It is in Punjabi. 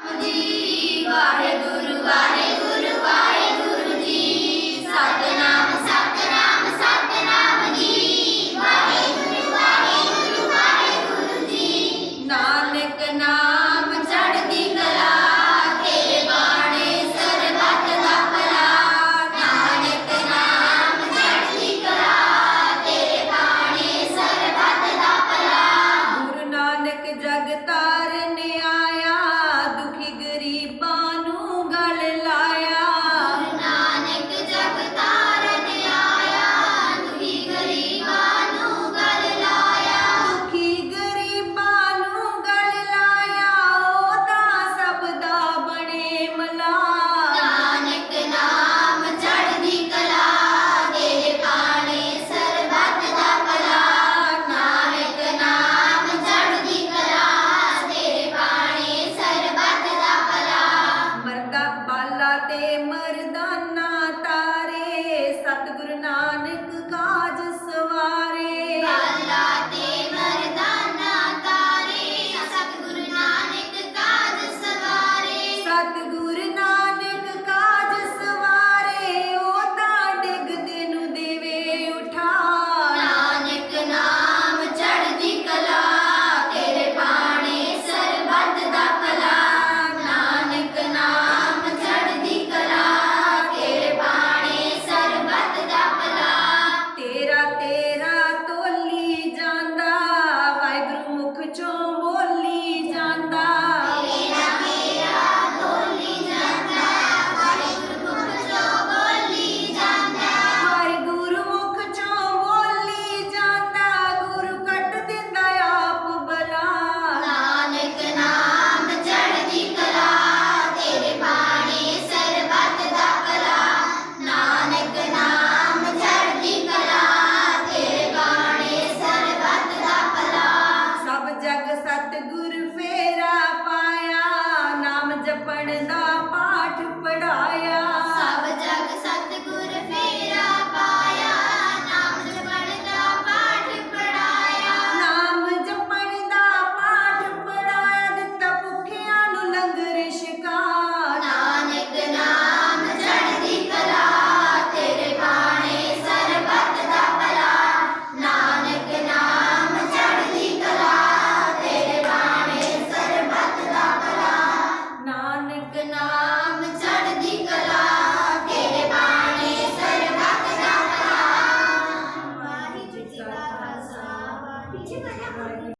ਜੀ, ਵਾਹਿਗੁਰੂ ਵਾਹਿਗੁਰੂ ਵਾਹਿਗੁਰੂ ਜੀ। ਸਤਨਾਮ ਸਤਨਾਮ ਸਤਨਾਮ ਜੀ। ਵਾਹਿਗੁਰੂ ਵਾਹਿਗੁਰੂ ਵਾਹਿਗੁਰੂ ਜੀ। ਨਾਨਕ ਨਾਮ ਚੜ੍ਹਦੀ ਕਲਾ ਤੇਰੇ ਬਾਣੇ ਸਰਬੱਤ ਦਾ ਭਲਾ। ਨਾਨਕ ਨਾਮ ਚੜ੍ਹਦੀ ਕਲਾ ਤੇਰੇ ਬਾਣੇ ਸਰਬੱਤ ਦਾ ਭਲਾ। ਗੁਰੂ ਨਾਨਕ ਜਗ ਤਾਰਨੇ ਆਏ नानक का சத்குரு பேர